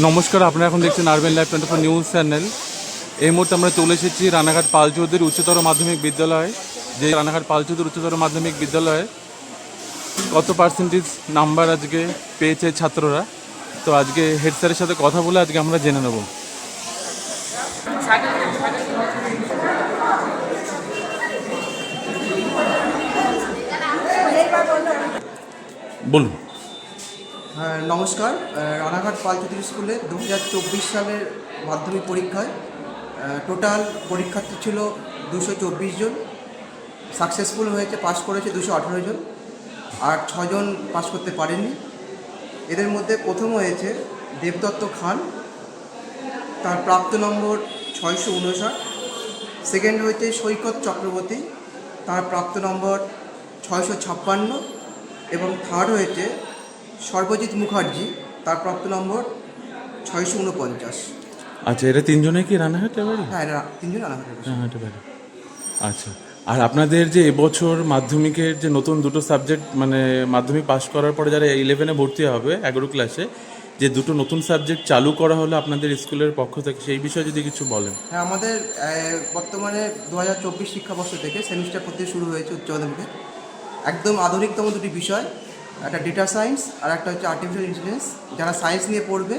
নমস্কার, আপনারা এখন দেখছেন urban live twenty four news channel এই মুহূর্তে আমরা চলে এসেছি রানাঘাট পাল চৌধুরী উচ্চতর মাধ্যমিক বিদ্যালয়। যে রানাঘাট পাল চৌধুরী উচ্চতর মাধ্যমিক বিদ্যালয়ে কত পার্সেন্টেজ নাম্বার আজকে পেয়েছে ছাত্ররা? তো আজকে হেড স্যারের সাথে কথা বলে আজকে আমরা জেনে নেব। বলুন। নমস্কার। রানাঘাট পালচৌধুরী স্কুলে দু হাজার চব্বিশ সালের মাধ্যমিক পরীক্ষায় টোটাল পরীক্ষার্থী ছিল দুশো চব্বিশ জন। সাকসেসফুল হয়েছে পাস করেছে দুশো আঠেরো জন। আর ছজন পাস করতে পারেননি। এদের মধ্যে প্রথম হয়েছে দেবদত্ত খান। তার প্রাপ্ত নম্বর ছয়শো উনষাট। সেকেন্ড হয়েছে সৈকত চক্রবর্তী। তার প্রাপ্ত নম্বর ছয়শো ছাপ্পান্ন। এবং থার্ড হয়েছে সর্বজিৎ মুখার্জি তার প্রাপ্ত নম্বর ছয়শো উনপঞ্চাশ। আচ্ছা এরা তিনজনে কি রানাঘাটে বাড়ি? হ্যাঁ এরা তিনজন বাসিন্দা। রানাঘাটে বাড়ি। আচ্ছা আর আপনাদের যে এবছর মাধ্যমিকের যে নতুন দুটো সাবজেক্ট মানে মাধ্যমিক পাশ করার পরে যারা ইলেভেনে ভর্তি হবে এগারো ক্লাসে যে দুটো নতুন সাবজেক্ট চালু করা হলো আপনাদের স্কুলের পক্ষ থেকে সেই বিষয়ে যদি কিছু বলেন। হ্যাঁ আমাদের আহ, বর্তমানে দু হাজার চব্বিশ শিক্ষাবর্ষ থেকে সেমিস্টার প্রতি শুরু হয়েছে উচ্চ মাধ্যমিকে একদম আধুনিকতম দুটি বিষয় একটা ডেটা সায়েন্স আর একটা হচ্ছে আর্টিফিশিয়াল ইন্টেলিজেন্স যারা সায়েন্স নিয়ে পড়বে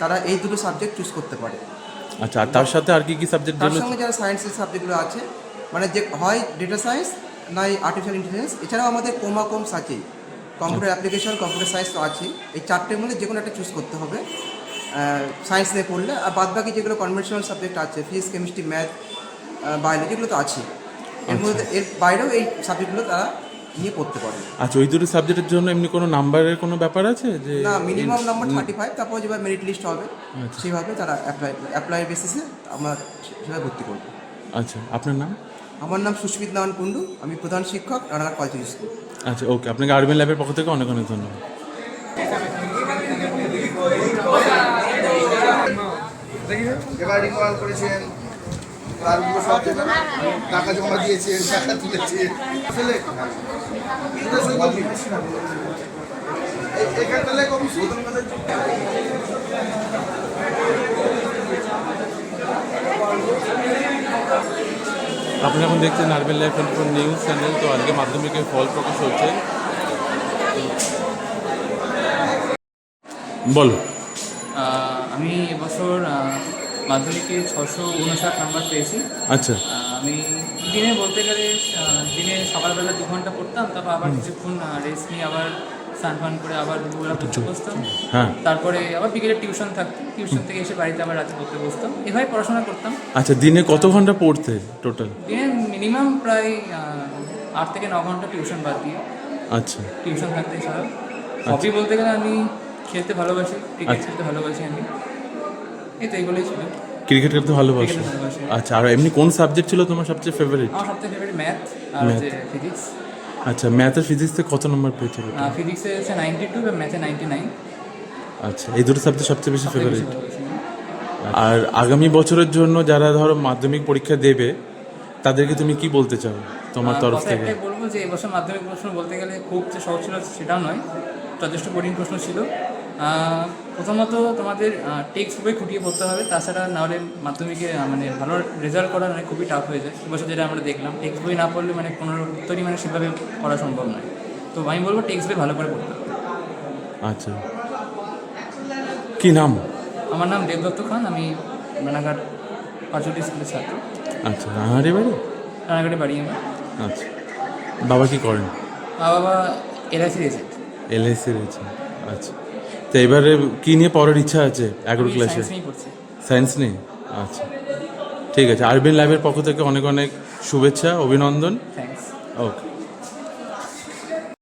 তারা এই দুটো সাবজেক্ট চুজ করতে পারে। আচ্ছা আর তার সাথে আর কি কি সাবজেক্ট তার সঙ্গে যারা সায়েন্সের সাবজেক্টগুলো আছে মানে যে হয় ডেটা সায়েন্স নয় আর্টিফিশিয়াল ইন্টেলিজেন্স এছাড়াও আমাদের কোমা কম আছে কম্পিউটার অ্যাপ্লিকেশন কম্পিউটার সায়েন্স তো আছেই। এই চারটের মধ্যে যে কোনো একটা চুজ করতে হবে। সায়েন্স নিয়ে পড়লে আর বাদ বাকি যেগুলো কনভেনশনাল সাবজেক্ট আছে ফিজিক্স কেমিস্ট্রি ম্যাথ বায়োলজি এগুলো তো আছে এর মধ্যে এর বাইরেও এই সাবজেক্টগুলো তারা নিয়ে পড়তে পারে। আচ্ছা ওই দুটো সাবজেক্টের জন্য এমনি কোনো নাম্বারের কোনো ব্যাপার আছে? যে না মিনিমাম নাম্বার থার্টি ফাইভ তারপর যেভাবে মেরিট লিস্ট হবে সেইভাবে তারা অ্যাপ্লাই অ্যাপ্লাই বেসিসে আমরা সেভাবে ভর্তি করব। আচ্ছা আপনার নাম? আমার নাম সুস্মিত নারায়ণ কুণ্ডু আমি প্রধান শিক্ষক রানাঘাট পালচুরি স্কুল। আচ্ছা ওকে আপনাকে আরবেন ল্যাবের পক্ষ থেকে অনেক অনেক ধন্যবাদ। এবার রিকল করেছেন সব টাকা জমা দিয়েছেন টাকা তুলেছেন আসলে এটা সই করবি। এ- এখানটা আপনি এখন দেখছেন urban live twenty four news channel তো আজকে মাধ্যমিকের ফল প্রকাশ হচ্ছে। বলো। আমি এবছর মাধ্যমিকে ছশো উনষাট নাম্বার পেয়েছি। আচ্ছা। আমি দিনে বলতে গেলে দিনে সকালবেলা দু ঘণ্টা পড়তাম তারপর আবার কিছুক্ষণ রেস্ট নিয়ে আবার স্নান ফান করে আবার দুপুরবেলা পড়তে বসতাম হ্যাঁ। তারপরে আবার বিকেলে টিউশন থাকতো টিউশন থেকে এসে বাড়িতে আবার রাতে পড়তে বসতাম। এভাবে পড়াশোনা করতাম। আচ্ছা দিনে কত ঘণ্টা পড়তে টোটাল দিনে মিনিমাম প্রায় আট থেকে ন ঘণ্টা টিউশন বাদ দিয়ে। আচ্ছা। টিউশন থাকতে ছাড়া হবি বলতে গেলে আমি খেলতে ভালোবাসি ক্রিকেট আচ্ছা। খেলতে ভালোবাসি আমি। এই তো এইগুলোই ছিল। ক্রিকেট খেলতে ভালোবাসো আচ্ছা আর এমনি কোন সাবজেক্ট ছিল তোমার সবচেয়ে ফেভারিট আমার সবথেকে ফেভারিট ম্যাথ আর. হচ্ছে ফিজিক্স আচ্ছা ম্যাথ আর ফিজিক্সে কত নম্বর পেয়েছিল ফিজিক্সে হচ্ছে নাইনটি টু এবং ম্যাথে নাইনটি নাইন আচ্ছা এই দুটো সাবজেক্ট সবচেয়ে বেশি ফেভারিট আর আগামী বছরের জন্য যারা ধরো মাধ্যমিক পরীক্ষা দেবে তাদেরকে তুমি কি বলতে চাও তোমার তরফ থেকে? বলব যে এবছর মাধ্যমিক প্রশ্ন বলতে গেলে খুব যে সহজ ছিল সেটাও নয় যথেষ্ট কঠিন প্রশ্ন ছিল। প্রথমত তোমাদের টেক্সট বই খুঁটিয়ে পড়তে হবে। তাছাড়া নাহলে মাধ্যমিকে মানে ভালো রেজাল্ট করা মানে খুবই টাফ হয়ে যায়। এবছর যেটা আমরা দেখলাম টেক্সট বই না পড়লে মানে কোনো উত্তরই মানে সেভাবে করা সম্ভব নয়। তো আমি বলব টেক্সট বই ভালো করে পড়তে হবে। আচ্ছা। কি নাম? আমার নাম দেবদত্ত খান আমি রানাঘাট পাঁচটি স্কুলের ছাত্র। আচ্ছা রানাহারি বাড়ি? রানাঘাটে বাড়ি আমি আচ্ছা। বাবা কি করেন? বাবা এলআইসি এজেন্ট এলআইসি রয়েছে আচ্ছা। তো এবারে কি নিয়ে পড়ার ইচ্ছা আছে? এগারো ক্লাসে সায়েন্স নিয়ে আচ্ছা। ঠিক আছে। আরবিন ল্যাবের পক্ষ থেকে অনেক অনেক শুভেচ্ছা অভিনন্দন। ওকে